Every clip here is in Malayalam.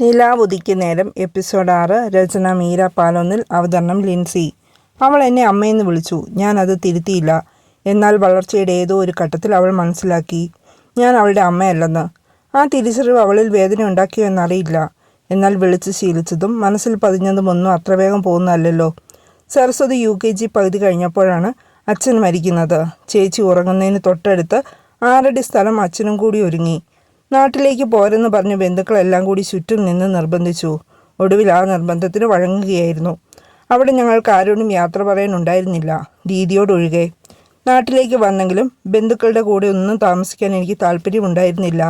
നിലാവുദിക്ക് നേരം എപ്പിസോഡ് ആറ് രചന മീര പാലൊന്നിൽ അവതരണം ലിൻസി. അവൾ എന്നെ അമ്മയെന്ന് വിളിച്ചു. ഞാൻ അത് തിരുത്തിയില്ല. എന്നാൽ വളർച്ചയുടെ ഏതോ ഒരു ഘട്ടത്തിൽ അവൾ മനസ്സിലാക്കി. ഞാൻ അവളുടെ അമ്മയല്ലെന്ന്. ആ തിരിച്ചറിവ് അവളിൽ വേദന ഉണ്ടാക്കിയോ എന്നറിയില്ല. എന്നാൽ വിളിച്ച് ശീലിച്ചതും മനസ്സിൽ പതിഞ്ഞതും ഒന്നും അത്ര വേഗം പോകുന്നതല്ലല്ലോ. സരസ്വതി യു കെ ജി പകുതി കഴിഞ്ഞപ്പോഴാണ് അച്ഛൻ മരിക്കുന്നത്. ചേച്ചി ഉറങ്ങുന്നതിന് തൊട്ടടുത്ത് ആറടി സ്ഥലം അച്ഛനും കൂടി ഒരുങ്ങി. നാട്ടിലേക്ക് പോരെന്ന് പറഞ്ഞ് ബന്ധുക്കളെല്ലാം കൂടി ചുറ്റും നിന്ന് നിർബന്ധിച്ചു. ഒടുവിൽ ആ നിർബന്ധത്തിന് വഴങ്ങുകയായിരുന്നു. അവിടെ ഞങ്ങൾക്ക് ആരോടും യാത്ര പറയാനുണ്ടായിരുന്നില്ല. ദീദിയോടൊഴികെ നാട്ടിലേക്ക് വന്നെങ്കിലും ബന്ധുക്കളുടെ കൂടെ ഒന്നും താമസിക്കാൻ എനിക്ക് താല്പര്യമുണ്ടായിരുന്നില്ല.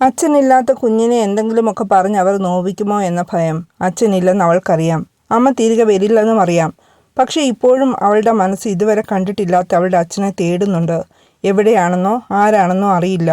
അച്ഛനില്ലാത്ത കുഞ്ഞിനെ എന്തെങ്കിലുമൊക്കെ പറഞ്ഞ് അവർ നോവിക്കുമോ എന്ന ഭയം അച്ഛനില്ലെന്ന് അവൾക്കറിയാം. അമ്മ തിരികെ വരില്ലെന്നും അറിയാം. പക്ഷേ ഇപ്പോഴും അവളുടെ മനസ്സ് ഇതുവരെ കണ്ടിട്ടില്ലാത്ത അവളുടെ അച്ഛനെ തേടുന്നുണ്ട്. എവിടെയാണെന്നോ ആരാണെന്നോ അറിയില്ല.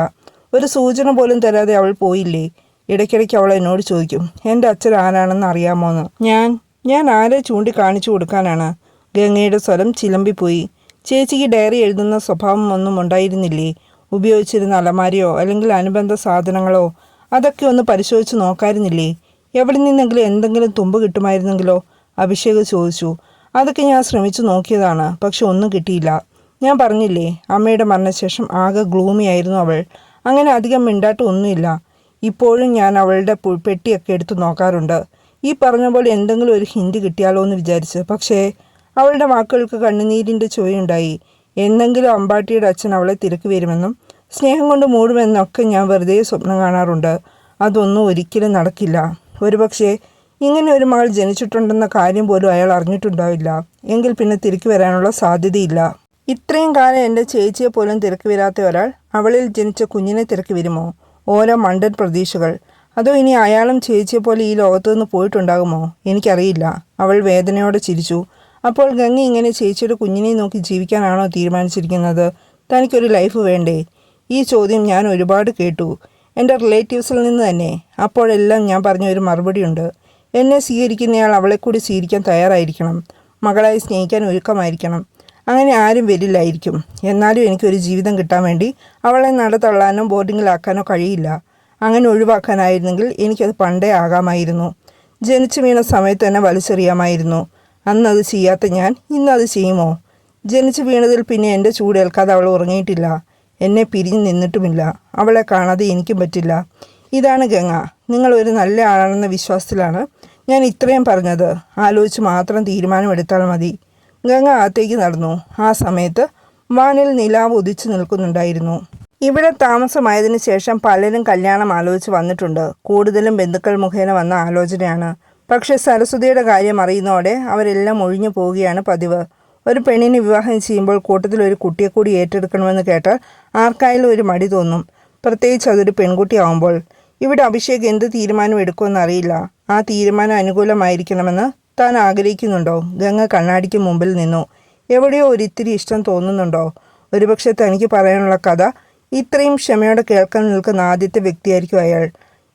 ഒരു സൂചന പോലും തരാതെ അവൾ പോയില്ലേ? ഇടയ്ക്കിടയ്ക്ക് അവൾ എന്നോട് ചോദിക്കും എന്റെ അച്ഛൻ ആരാണെന്ന് അറിയാമോന്ന്? ഞാൻ ഞാൻ ആരെ ചൂണ്ടിക്കാണിച്ചു കൊടുക്കാനാണ്? ഗംഗയുടെ സ്വരം ചിലമ്പിപ്പോയി. ചേച്ചിക്ക് ഡയറി എഴുതുന്ന സ്വഭാവം ഒന്നും ഉണ്ടായിരുന്നില്ലേ? ഉപയോഗിച്ചിരുന്ന അലമാരിയോ അല്ലെങ്കിൽ അനുബന്ധ സാധനങ്ങളോ? അതൊക്കെ ഒന്ന് പരിശോധിച്ച് നോക്കായിരുന്നില്ലേ? എവിടെ നിന്നെങ്കിലും എന്തെങ്കിലും തുമ്പ് കിട്ടുമായിരുന്നെങ്കിലോ? അഭിഷേക് ചോദിച്ചു. അതൊക്കെ ഞാൻ ശ്രമിച്ചു നോക്കിയതാണ് പക്ഷെ ഒന്നും കിട്ടിയില്ല. ഞാൻ പറഞ്ഞില്ലേ അമ്മയുടെ മരണശേഷം ആകെ ഗ്ലൂമിയായിരുന്നു അവൾ. അങ്ങനെ അധികം മിണ്ടാട്ടൊന്നുമില്ല ഇപ്പോഴും ഞാൻ അവളുടെ പെട്ടിയൊക്കെ എടുത്ത് നോക്കാറുണ്ട്. ഈ പറഞ്ഞ പോലെ എന്തെങ്കിലും ഒരു ഹിന്റ് കിട്ടിയാലോ എന്ന് വിചാരിച്ച്. പക്ഷേ അവളുടെ വാക്കുകൾക്ക് കണ്ണുനീരിന്റെ ചുവയുണ്ടായി. എന്തെങ്കിലും അമ്പാട്ടിയുടെ അച്ഛൻ അവളെ തിരക്ക് വരുമെന്നും സ്നേഹം കൊണ്ട് മൂടുമെന്നൊക്കെ ഞാൻ വെറുതെ സ്വപ്നം കാണാറുണ്ട്. അതൊന്നും ഒരിക്കലും നടക്കില്ല. ഒരുപക്ഷെ ഇങ്ങനെ ഒരു മകൾ ജനിച്ചിട്ടുണ്ടെന്ന കാര്യം പോലും അയാൾ അറിഞ്ഞിട്ടുണ്ടാവില്ല. എങ്കിൽ പിന്നെ തിരികെ വരാനുള്ള സാധ്യതയില്ല. ഇത്രയും കാലം എന്റെ ചേച്ചിയെ പോലും തിരക്ക് വരാത്ത ഒരാൾ അവളിൽ ജനിച്ച കുഞ്ഞിനെ തിരക്ക് വരുമോ? ഓരോ മണ്ടൻ പ്രതീക്ഷകൾ. അതോ ഇനി അയാളും ചേച്ചിയെ പോലെ ഈ ലോകത്തു നിന്ന് പോയിട്ടുണ്ടാകുമോ? എനിക്കറിയില്ല. അവൾ വേദനയോടെ ചിരിച്ചു. അപ്പോൾ ഗംഗ ഇങ്ങനെ ചേച്ചിയുടെ കുഞ്ഞിനെ നോക്കി ജീവിക്കാനാണോ തീരുമാനിച്ചിരിക്കുന്നത്? തനിക്കൊരു ലൈഫ് വേണ്ടേ? ഈ ചോദ്യം ഞാൻ ഒരുപാട് കേട്ടു. എന്റെ റിലേറ്റീവ്സിൽ നിന്ന് തന്നെ. അപ്പോഴെല്ലാം ഞാൻ പറഞ്ഞ ഒരു മറുപടിയുണ്ട് എന്നെ സ്വീകരിക്കുന്നയാൾ അവളെ കൂടി സ്വീകരിക്കാൻ തയ്യാറായിരിക്കണം. മകളായി സ്നേഹിക്കാൻ ഒരുക്കമായിരിക്കണം. അങ്ങനെ ആരും വരില്ലായിരിക്കും. എന്നാലും എനിക്കൊരു ജീവിതം കിട്ടാൻ വേണ്ടി അവളെ നടത്തള്ളാനോ ബോർഡിങ്ങിലാക്കാനോ കഴിയില്ല. അങ്ങനെ ഒഴിവാക്കാനായിരുന്നെങ്കിൽ എനിക്കത് പണ്ടേ ആകാമായിരുന്നു. ജനിച്ചു വീണ സമയത്ത് തന്നെ വലിച്ചെറിയാമായിരുന്നു. അന്നത് ചെയ്യാത്ത ഞാൻ ഇന്നത് ചെയ്യുമോ? ജനിച്ചു വീണതിൽ പിന്നെ എന്റെ ചൂടേൽക്കാതെ അവൾ ഉറങ്ങിയിട്ടില്ല. എന്നെ പിരിഞ്ഞു നിന്നിട്ടുമില്ല. അവളെ കാണാതെ എനിക്കും പറ്റില്ല. ഇതാണ് ഗംഗ. നിങ്ങൾ ഒരു നല്ല ആളാണെന്ന വിശ്വാസത്തിലാണ് ഞാൻ ഇത്രയും പറഞ്ഞത്. ആലോചിച്ച് മാത്രം തീരുമാനമെടുത്താൽ മതി. ഗംഗ അകത്തേക്ക് നടന്നു. ആ സമയത്ത് വാനിൽ നിലാവ് ഉദിച്ചു നിൽക്കുന്നുണ്ടായിരുന്നു. ഇവിടെ താമസമായതിനു ശേഷം പലരും കല്യാണം ആലോചിച്ച് വന്നിട്ടുണ്ട്. കൂടുതലും ബന്ധുക്കൾ മുഖേന വന്ന ആലോചനയാണ്. പക്ഷെ സരസ്വതിയുടെ കാര്യം അറിയുന്നതോടെ അവരെല്ലാം ഒഴിഞ്ഞു പോവുകയാണ് പതിവ്. ഒരു പെണ്ണിനെ വിവാഹം ചെയ്യുമ്പോൾ കൂട്ടത്തിൽ ഒരു കുട്ടിയെ കൂടി ഏറ്റെടുക്കണമെന്ന് കേട്ടാൽ ആർക്കായാലും ഒരു മടി തോന്നും. പ്രത്യേകിച്ച് അതൊരു പെൺകുട്ടിയാവുമ്പോൾ ഇവിടെ അഭിഷേക് എന്ത് തീരുമാനം എടുക്കുമെന്ന് അറിയില്ല. ആ തീരുമാനം അനുകൂലമായിരിക്കണമെന്ന് താൻ ആഗ്രഹിക്കുന്നുണ്ടോ ഗംഗ കണ്ണാടിക്ക് മുമ്പിൽ നിന്നു. എവിടെയോ ഒരിത്തിരി ഇഷ്ടം തോന്നുന്നുണ്ടോ? ഒരുപക്ഷെ തനിക്ക് പറയാനുള്ള കഥ ഇത്രയും ക്ഷമയോടെ കേൾക്കാൻ നിൽക്കുന്ന ആദ്യത്തെ വ്യക്തിയായിരിക്കും അയാൾ.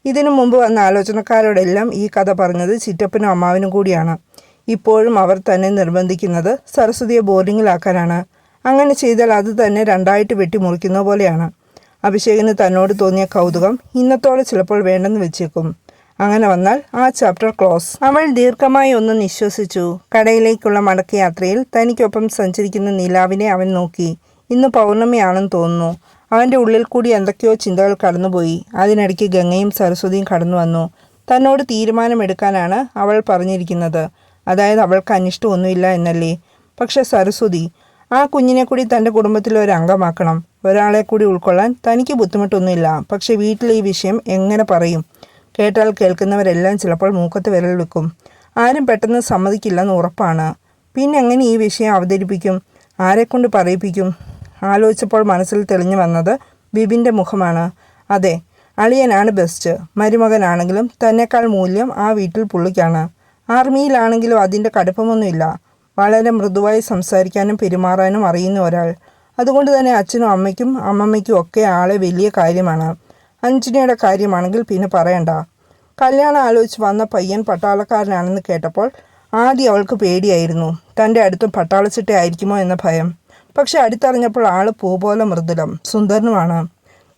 ഇതിനു മുമ്പ് വന്ന ആലോചനക്കാരോടെല്ലാം ഈ കഥ പറഞ്ഞത് ചിറ്റപ്പനും അമ്മാവിനും കൂടിയാണ്. ഇപ്പോഴും അവർ തന്നെ നിർബന്ധിക്കുന്നത് സരസ്വതിയെ ബോർഡിങ്ങിലാക്കാനാണ് അങ്ങനെ ചെയ്താൽ അത് തന്നെ രണ്ടായിട്ട് വെട്ടിമുറിക്കുന്ന പോലെയാണ്. അഭിഷേകിന് തന്നോട് തോന്നിയ കൗതുകം ഇന്നത്തോടെ ചിലപ്പോൾ വേണ്ടെന്ന് വെച്ചേക്കും. അങ്ങനെ വന്നാൽ ആ ചാപ്റ്റർ ക്ലോസ് അവൾ ദീർഘമായി ഒന്ന് നിശ്വസിച്ചു. കടയിലേക്കുള്ള മടക്കയാത്രയിൽ തനിക്കൊപ്പം സഞ്ചരിക്കുന്ന നിലാവിനെ അവൻ നോക്കി. ഇന്ന് പൗർണമിയാണെന്ന് തോന്നുന്നു. അവന്റെ ഉള്ളിൽ കൂടി എന്തൊക്കെയോ ചിന്തകൾ കടന്നുപോയി. അതിനിടയ്ക്ക് ഗംഗയും സരസ്വതിയും കടന്നു വന്നു. തന്നോട് തീരുമാനമെടുക്കാനാണ് അവൾ പറഞ്ഞിരിക്കുന്നത്. അതായത് അവൾക്ക് അനിഷ്ടമൊന്നുമില്ല എന്നല്ലേ? പക്ഷെ സരസ്വതി ആ കുഞ്ഞിനെ കൂടി തന്റെ കുടുംബത്തിലെ ഒരു അംഗമാക്കണം. ഒരാളെ കൂടി ഉൾക്കൊള്ളാൻ തനിക്ക് ബുദ്ധിമുട്ടൊന്നുമില്ല. പക്ഷെ വീട്ടിലെ ഈ വിഷയം എങ്ങനെ പറയും? കേട്ടാൽ കേൾക്കുന്നവരെല്ലാം ചിലപ്പോൾ മൂക്കത്ത് വിരൽ വെക്കും. ആരും പെട്ടെന്ന് സമ്മതിക്കില്ലെന്ന് ഉറപ്പാണ്. പിന്നെ എങ്ങനെ ഈ വിഷയം അവതരിപ്പിക്കും? ആരെക്കൊണ്ട് പറയിപ്പിക്കും? ആലോചിച്ചപ്പോൾ മനസ്സിൽ തെളിഞ്ഞു വന്നത് ബിബിന്റെ മുഖമാണ്. അതെ അളിയനാണ് ബെസ്റ്റ് മരുമകനാണെങ്കിലും തന്നെക്കാൾ മൂല്യം ആ വീട്ടിൽ പുള്ളിക്കാണ്. ആർമിയിലാണെങ്കിലും അതിന്റെ കടുപ്പമൊന്നുമില്ല. വളരെ മൃദുവായി സംസാരിക്കാനും പെരുമാറാനും അറിയുന്ന ഒരാൾ. അതുകൊണ്ട് തന്നെ അച്ഛനും അമ്മയ്ക്കും അമ്മമ്മയ്ക്കും ഒക്കെ ആളെ വലിയ കാര്യമാണ്. അഞ്ജനയുടെ കാര്യമാണെങ്കിൽ പിന്നെ പറയണ്ട. കല്യാണം ആലോചിച്ച് വന്ന പയ്യൻ പട്ടാളക്കാരനാണെന്ന് കേട്ടപ്പോൾ ആദ്യം അവൾക്ക് പേടിയായിരുന്നു. തന്റെ അടുത്തും പട്ടാളച്ചിട്ട ആയിരിക്കുമോ എന്ന ഭയം. പക്ഷെ അടുത്തറിഞ്ഞപ്പോൾ ആൾ പൂ പോലെ മൃദുലം സുന്ദരനുമാണ്.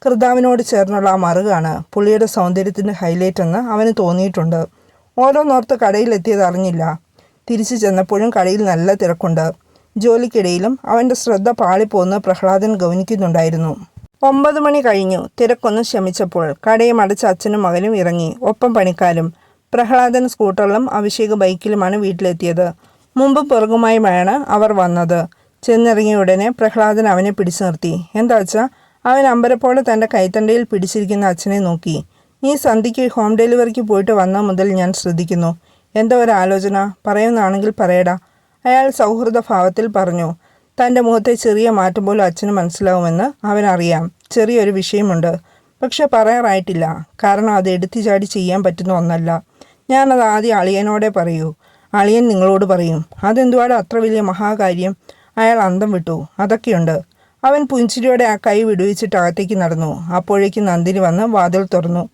കൃതാവിനോട് ചേർന്നുള്ള ആ മറുകാണ് പുള്ളിയുടെ സൗന്ദര്യത്തിന്റെ ഹൈലൈറ്റ് എന്ന് അവന് തോന്നിയിട്ടുണ്ട്. ഓരോന്നോർത്ത് കടയിലെത്തിയത് അറിഞ്ഞില്ല. തിരിച്ചു ചെന്നപ്പോഴും കടയിൽ നല്ല തിരക്കുണ്ട്. ജോലിക്കിടയിലും അവന്റെ ശ്രദ്ധ പാളിപ്പോന്ന് പ്രഹ്ലാദൻ ഗൗനിക്കുന്നുണ്ടായിരുന്നു. ഒമ്പത് മണി കഴിഞ്ഞു. തിരക്കൊന്ന് ശമിച്ചപ്പോൾ കടയും അടച്ച അച്ഛനും മകനും ഇറങ്ങി. ഒപ്പം പണിക്കാരും പ്രഹ്ലാദൻ സ്കൂട്ടറിലും അഭിഷേക് ബൈക്കിലുമാണ് വീട്ടിലെത്തിയത്. മുമ്പും പിറകുമായുമാണ് അവർ വന്നത്. ചെന്നിറങ്ങിയ ഉടനെ പ്രഹ്ലാദൻ അവനെ പിടിച്ചു നിർത്തി. എന്താ വെച്ചാൽ അവൻ അമ്പരപ്പോടെ തന്റെ കൈത്തണ്ടയിൽ പിടിച്ചിരിക്കുന്ന അച്ഛനെ നോക്കി. നീ സന്ധ്യയ്ക്ക് ഹോം ഡെലിവറിക്ക് പോയിട്ട് വന്ന മുതൽ ഞാൻ ശ്രദ്ധിക്കുന്നു. എന്താ ഒരു ആലോചന. പറയുന്നതാണെങ്കിൽ പറയടാ. അയാൾ സൗഹൃദ ഭാവത്തിൽ പറഞ്ഞു. തന്റെ മുഖത്തെ ചെറിയ മാറ്റം പോലും അച്ഛന് മനസ്സിലാവുമെന്ന് അവനറിയാം. ചെറിയൊരു വിഷയമുണ്ട്. പക്ഷെ പറയാറായിട്ടില്ല. കാരണം അത് എടുത്തു ചാടി ചെയ്യാൻ പറ്റുന്ന ഒന്നല്ല. ഞാനത് ആദ്യം അളിയനോടെ പറയൂ. അളിയൻ നിങ്ങളോട് പറയും. അതെന്തുവാടോ അത്ര വലിയ മഹാകാര്യം. അയാൾ അന്തം വിട്ടു. അതൊക്കെയുണ്ട്. അവൻ പുഞ്ചിരിയോടെ ആ കൈ വിടുവിച്ചിട്ട് അകത്തേക്ക് നടന്നു. അപ്പോഴേക്കും നന്ദിനി വന്ന് വാതിൽ തുറന്നു.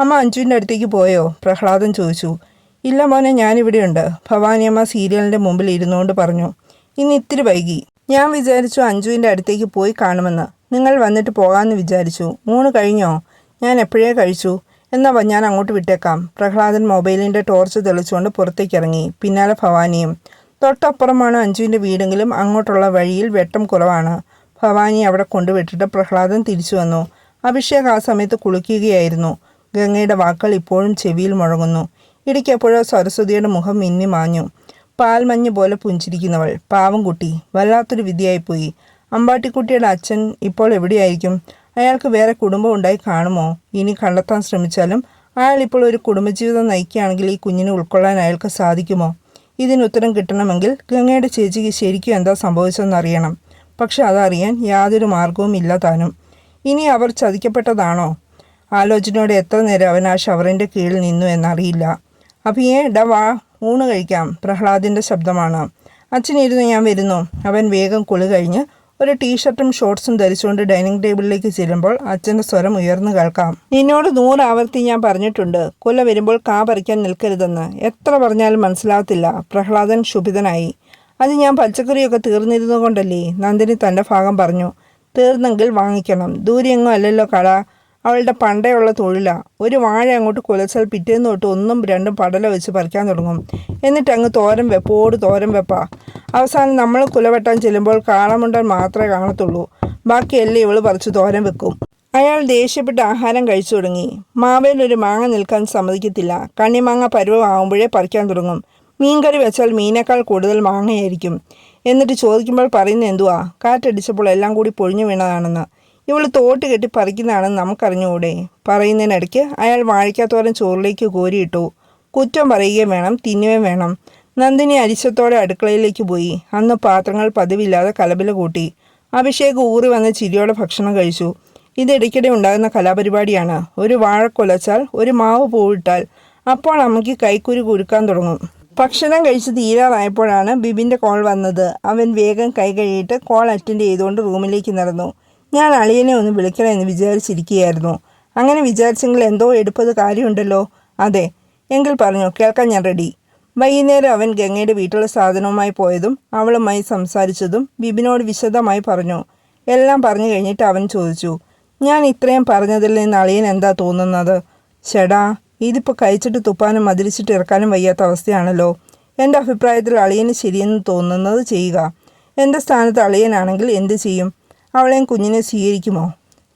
അമ്മ അഞ്ജുവിന്റെ അടുത്തേക്ക് പോയോ? പ്രഹ്ലാദൻ ചോദിച്ചു. ഇല്ല മോനെ ഞാനിവിടെയുണ്ട്. ഭവാനിയമ്മ സീരിയലിന്റെ മുമ്പിൽ ഇരുന്നുകൊണ്ട് പറഞ്ഞു. ഇന്ന് ഇത്തിരി വൈകി. ഞാൻ വിചാരിച്ചു അഞ്ജുവിന്റെ അടുത്തേക്ക് പോയി കാണുമെന്ന്. നിങ്ങൾ വന്നിട്ട് പോകാമെന്ന് വിചാരിച്ചു. മൂന്ന് കഴിഞ്ഞോ? ഞാൻ എപ്പോഴേ കഴിച്ചു? എന്നാ ഞാൻ അങ്ങോട്ട് വിട്ടേക്കാം. പ്രഹ്ലാദൻ മൊബൈലിന്റെ ടോർച്ച് തെളിച്ചുകൊണ്ട് പുറത്തേക്ക് ഇറങ്ങി പിന്നാലെ ഭവാനിയും. തൊട്ടപ്പുറമാണ് അഞ്ജുവിന്റെ വീടെങ്കിലും അങ്ങോട്ടുള്ള വഴിയിൽ വെട്ടം കുറവാണ്. ഭവാനി അവിടെ കൊണ്ടുവിട്ടിട്ട് പ്രഹ്ലാദൻ തിരിച്ചു വന്നു. അഭിഷേക് ആ സമയത്ത് കുളിക്കുകയായിരുന്നു. ഗംഗയുടെ വാക്കുകൾ ഇപ്പോഴും ചെവിയിൽ മുഴങ്ങുന്നു. ഇടയ്ക്കെപ്പോഴോ സരസ്വതിയുടെ മുഖം മിന്നി മാഞ്ഞു പാൽമഞ്ഞ് പോലെ പുഞ്ചിരിക്കുന്നവൾ. പാവം കുട്ടി. വല്ലാത്തൊരു വിധിയായിപ്പോയി. അമ്പാട്ടിക്കുട്ടിയുടെ അച്ഛൻ ഇപ്പോൾ എവിടെയായിരിക്കും? അയാൾക്ക് വേറെ കുടുംബം ഉണ്ടായി കാണുമോ? ഇനി കണ്ടെത്താൻ ശ്രമിച്ചാലും അയാൾ ഇപ്പോൾ ഒരു കുടുംബജീവിതം നയിക്കുകയാണെങ്കിൽ ഈ കുഞ്ഞിനെ ഉൾക്കൊള്ളാൻ അയാൾക്ക് സാധിക്കുമോ? ഇതിന് ഉത്തരം കിട്ടണമെങ്കിൽ ഗംഗയുടെ ചേച്ചിക്ക് ശരിക്കും എന്താ സംഭവിച്ചതെന്നറിയണം. പക്ഷെ അതറിയാൻ യാതൊരു മാർഗവും ഇല്ല താനും. ഇനി അവർ ചതിക്കപ്പെട്ടതാണോ? ആലോചനയോടെ എത്ര നേരം അവൻ ആ ഷവറിന്റെ കീഴിൽ നിന്നു എന്നറിയില്ല. അഭിയെ വാ ഊണ് കഴിക്കാം. പ്രഹ്ലാദിന്റെ ശബ്ദമാണ്. അച്ഛനിരുന്ന് ഞാൻ വരുന്നു. അവൻ വേഗം കുളി കഴിഞ്ഞ് ഒരു ടീഷർട്ടും ഷോർട്സും ധരിച്ചുകൊണ്ട് ഡൈനിങ് ടേബിളിലേക്ക് ചെല്ലുമ്പോൾ അച്ഛന്റെ സ്വരം ഉയർന്നു കേൾക്കാം. നിന്നോട് നൂറ് ആവർത്തി ഞാൻ പറഞ്ഞിട്ടുണ്ട്. കൊല വരുമ്പോൾ കാ പറിക്കാൻ നിൽക്കരുതെന്ന്. എത്ര പറഞ്ഞാലും മനസ്സിലാകത്തില്ല. പ്രഹ്ലാദൻ ക്ഷുഭിതനായി. അത് ഞാൻ പച്ചക്കറിയൊക്കെ തീർന്നിരുന്നു കൊണ്ടല്ലേ നന്ദിനി തന്റെ ഭാഗം പറഞ്ഞു. തീർന്നെങ്കിൽ വാങ്ങിക്കണം. ദൂരെയെങ്ങും അല്ലല്ലോ കട. അവളുടെ പണ്ടേയുള്ള തൊഴിലാണ് ഒരു വാഴ അങ്ങോട്ട് കുലച്ചാൽ പിറ്റേന്ന് തൊട്ട് ഒന്നും രണ്ടും പടല വെച്ച് പറിക്കാൻ തുടങ്ങും. എന്നിട്ട് അങ്ങ് തോരൻ വെപ്പോട് തോരൻ വെപ്പാ. അവസാനം നമ്മൾ കുലവെട്ടാൻ ചെല്ലുമ്പോൾ കാളമുണ്ടൻ മാത്രമേ കാണത്തുള്ളൂ. ബാക്കിയെല്ലാം ഇവൾ പറിച്ച് തോരൻ വെക്കും. അയാൾ ദേഷ്യപ്പെട്ട് ആഹാരം കഴിച്ചു തുടങ്ങി. മാവേൽ ഒരു മാങ്ങ നിൽക്കാൻ സമ്മതിക്കത്തില്ല. കണ്ണിമാങ്ങ പരുവമാകുമ്പോഴേ പറിക്കാൻ തുടങ്ങും. മീൻകറി വെച്ചാൽ മീനേക്കാൾ കൂടുതൽ മാങ്ങയായിരിക്കും. എന്നിട്ട് ചോദിക്കുമ്പോൾ പറയുന്നത് എന്തുവാ? കാറ്റടിച്ചപ്പോൾ എല്ലാം കൂടി പൊഴിഞ്ഞു വീണതാണെന്ന്. ഇവൾ തോട്ട് കെട്ടി പറിക്കുന്നതാണെന്ന് നമുക്കറിഞ്ഞുകൂടെ? പറയുന്നതിനിടയ്ക്ക് അയാൾ വാഴിക്കാത്തോരം ചോറിലേക്ക് കോരിയിട്ടു കുറ്റം പറയുകയും വേണം തിന്നുകയും വേണം. നന്ദിനി അരിശത്തോടെ അടുക്കളയിലേക്ക് പോയി. അന്ന് പാത്രങ്ങൾ പതിവില്ലാതെ കലബില കൂട്ടി. അഭിഷേക് ഊറി വന്ന് ചിരിയോടെ ഭക്ഷണം കഴിച്ചു. ഇത് ഇടയ്ക്കിടെ ഉണ്ടാകുന്ന കലാപരിപാടിയാണ്. ഒരു വാഴ കൊലച്ചാൽ ഒരു മാവ് പൂവിട്ടാൽ അപ്പോൾ അമ്മയ്ക്ക് കൈക്കുരു കുരുക്കാൻ തുടങ്ങും. ഭക്ഷണം കഴിച്ച് തീരാറായപ്പോഴാണ് ബിബിന്റെ കോൾ വന്നത്. അവൻ വേഗം കൈ കഴുകിയിട്ട് കോൾ അറ്റൻഡ് ചെയ്തുകൊണ്ട് റൂമിലേക്ക് നടന്നു. ഞാൻ അളിയനെ ഒന്ന് വിളിക്കണമെന്ന് വിചാരിച്ചിരിക്കുകയായിരുന്നു. അങ്ങനെ വിചാരിച്ചെങ്കിൽ എന്തോ എടുപ്പത് കാര്യമുണ്ടല്ലോ. അതെ എങ്കിൽ പറഞ്ഞു കേൾക്കാൻ ഞാൻ റെഡി വൈകുന്നേരം അവൻ ഗംഗയുടെ വീട്ടിലെ സാധനവുമായി പോയതും അവളുമായി സംസാരിച്ചതും ബിബിനോട് വിശദമായി പറഞ്ഞു. എല്ലാം പറഞ്ഞു കഴിഞ്ഞിട്ട് അവൻ ചോദിച്ചു ഞാൻ ഇത്രയും പറഞ്ഞതിൽ നിന്ന് അളിയൻ എന്താ തോന്നുന്നത്? ചേടാ ഇതിപ്പോൾ കഴിച്ചിട്ട് തുപ്പാനും മതിരിച്ചിട്ട് ഇറക്കാനും വയ്യാത്ത അവസ്ഥയാണല്ലോ. എന്റെ അഭിപ്രായത്തിൽ അളിയന് ശരിയെന്ന് തോന്നുന്നത് ചെയ്യുക. എന്റെ സ്ഥാനത്ത് അളിയനാണെങ്കിൽ എന്ത് ചെയ്യും? അവളെയും കുഞ്ഞിനെ സ്വീകരിക്കുമോ?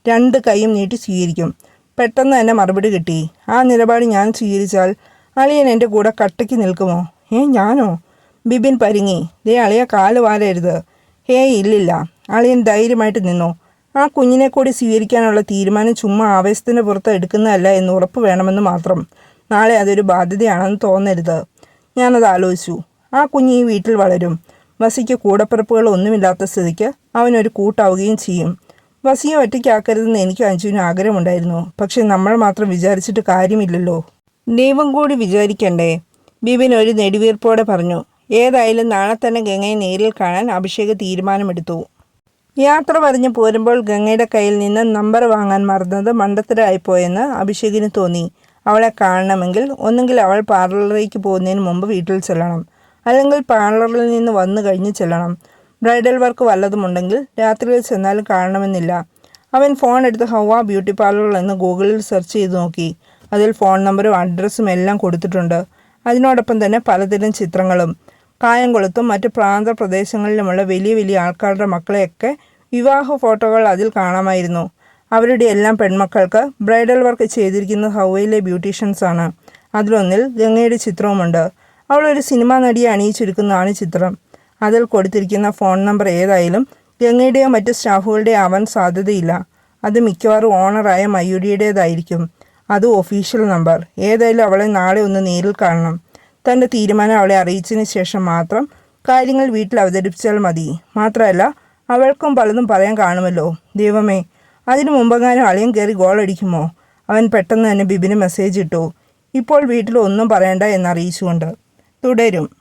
രണ്ട് കൈയും നീട്ടി സ്വീകരിക്കും. പെട്ടെന്ന് തന്നെ മറുപടി കിട്ടി. ആ നിലപാട് ഞാൻ സ്വീകരിച്ചാൽ അളിയൻ എന്റെ കൂടെ കട്ടയ്ക്ക് നിൽക്കുമോ? ഏ ഞാനോ? ബിബിൻ പരിങ്ങി. ദേ അളിയ കാൽ വാരരുത്. ഹേ ഇല്ലില്ല. അളിയൻ ധൈര്യമായിട്ട് നിന്നു. ആ കുഞ്ഞിനെ കൂടി സ്വീകരിക്കാനുള്ള തീരുമാനം ചുമ്മാ ആവേശത്തിന് പുറത്ത് എടുക്കുന്നതല്ല എന്ന് ഉറപ്പ് വേണമെന്ന് മാത്രം. നാളെ അതൊരു ബാധ്യതയാണെന്ന് തോന്നരുത്. ഞാനത് ആലോചിച്ചു. ആ കുഞ്ഞ് ഈ വീട്ടിൽ വളരും. വസിക്ക് കൂടപ്പിറപ്പുകൾ ഒന്നുമില്ലാത്ത സ്ഥിതിക്ക് അവനൊരു കൂട്ടാവുകയും ചെയ്യും. വസിയെ ഒറ്റയ്ക്കാക്കരുതെന്ന് എനിക്ക് അഞ്ജുവിന് ആഗ്രഹമുണ്ടായിരുന്നു. പക്ഷെ നമ്മൾ മാത്രം വിചാരിച്ചിട്ട് കാര്യമില്ലല്ലോ. ദൈവം കൂടി വിചാരിക്കണ്ടേ? ബിബിൻ ഒരു നെടുവീർപ്പോടെ പറഞ്ഞു. ഏതായാലും നാളെ തന്നെ ഗംഗയെ നേരിൽ കാണാൻ അഭിഷേക് തീരുമാനമെടുത്തു. യാത്ര പറഞ്ഞു പോരുമ്പോൾ ഗംഗയുടെ കയ്യിൽ നിന്ന് നമ്പർ വാങ്ങാൻ മറന്നത് മണ്ടത്തരായിപ്പോയെന്ന് അഭിഷേകിന് തോന്നി. അവളെ കാണണമെങ്കിൽ ഒന്നുകിൽ അവൾ പാർലറിലേക്ക് പോകുന്നതിന് മുമ്പ് വീട്ടിൽ ചെല്ലണം. അല്ലെങ്കിൽ പാർലറിൽ നിന്ന് വന്നു കഴിഞ്ഞ് ചെല്ലണം. ബ്രൈഡൽ വർക്ക് വല്ലതുമുണ്ടെങ്കിൽ രാത്രിയിൽ ചെന്നാലും കാണണമെന്നില്ല. അവൻ ഫോൺ എടുത്ത് ഹവ ബ്യൂട്ടി പാർലർ എന്ന് ഗൂഗിളിൽ സെർച്ച് ചെയ്ത് നോക്കി. അതിൽ ഫോൺ നമ്പറും അഡ്രസ്സും എല്ലാം കൊടുത്തിട്ടുണ്ട്. അതിനോടൊപ്പം തന്നെ പലതരം ചിത്രങ്ങളും. കായംകുളത്തും മറ്റ് പ്രാന്ത പ്രദേശങ്ങളിലുമുള്ള വലിയ വലിയ ആൾക്കാരുടെ മക്കളെയൊക്കെ വിവാഹ ഫോട്ടോകൾ അതിൽ കാണാമായിരുന്നു. അവരുടെ എല്ലാം പെൺമക്കൾക്ക് ബ്രൈഡൽ വർക്ക് ചെയ്തിരിക്കുന്ന ഹവയിലെ ബ്യൂട്ടീഷ്യൻസാണ് അതിലൊന്നിൽ ഗംഗയുടെ ചിത്രവുമുണ്ട്. അവൾ ഒരു സിനിമാ നടിയെ അണിയിച്ചൊരുക്കുന്നതാണ് ചിത്രം. അതിൽ കൊടുത്തിരിക്കുന്ന ഫോൺ നമ്പർ ഏതായാലും ഗംഗയുടെയോ മറ്റ് സ്റ്റാഫുകളുടെയോ ആവാൻ സാധ്യതയില്ല. അത് മിക്കവാറും ഓണറായ മയൂരിയുടേതായിരിക്കും. അത് ഒഫീഷ്യൽ നമ്പർ. ഏതായാലും അവളെ നാളെ ഒന്ന് നേരിൽ കാണണം. തന്റെ തീരുമാനം അവളെ അറിയിച്ചതിന് ശേഷം മാത്രം കാര്യങ്ങൾ വീട്ടിൽ അവതരിപ്പിച്ചാൽ മതി. മാത്രമല്ല അവൾക്കും പലതും പറയാൻ കാണുമല്ലോ. ദൈവമേ അതിനു മുമ്പെങ്ങാനും അളിയൻ കയറി ഗോളടിക്കുമോ അവൻ പെട്ടെന്ന് തന്നെ ബിബിന് മെസ്സേജ് ഇട്ടു. ഇപ്പോൾ വീട്ടിൽ ഒന്നും പറയണ്ട എന്നറിയിച്ചുകൊണ്ട്. തുടരും.